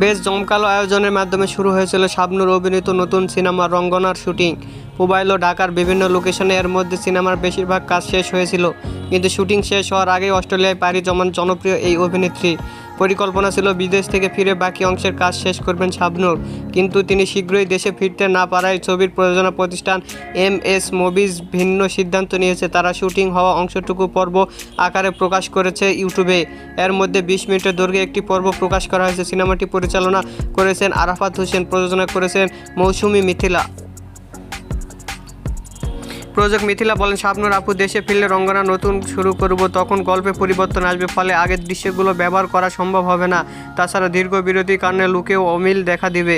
বেশ জমকালো আয়োজনের মাধ্যমে শুরু হয়েছিল শাবনুর অভিনীত নতুন সিনেমা রঙ্গনার শুটিং। মোবাইল ও ঢাকার বিভিন্ন লোকেশনে এর মধ্যে সিনেমার বেশিরভাগ কাজ শেষ হয়েছিল। কিন্তু শুটিং শেষ হওয়ার আগেই অস্ট্রেলিয়ায় পাড়ি জমান জনপ্রিয় এই অভিনেত্রী। পরিকল্পনা ছিল বিদেশ থেকে ফিরে বাকি অংশের কাজ শেষ করবেন শাবনুর। কিন্তু তিনি শীঘ্রই দেশে ফিরতে না পারায় ছবির প্রযোজনা প্রতিষ্ঠান এম এস মুভিজ ভিন্ন সিদ্ধান্ত নিয়েছে। তারা শুটিং হওয়া অংশটুকু পর্ব আকারে প্রকাশ করেছে ইউটিউবে। এর মধ্যে বিশ মিনিটের দৈর্ঘ্যে একটি পর্ব প্রকাশ করা হয়েছে। সিনেমাটি পরিচালনা করেছেন আরাফাত হোসেন, প্রযোজনা করেছেন মৌসুমি মিথিলা। প্রযোজক মিথিলা বলেন, শাবনুর আপু দেশে ফিরলে রঙ্গনা নতুন শুরু করব, তখন গল্পে পরিবর্তন আসবে, ফলে আগের দৃশ্যগুলো ব্যবহার করা সম্ভব হবে না। তাছাড়া দীর্ঘ বিরতির কারণে লুকেও অমিল দেখা দিবে।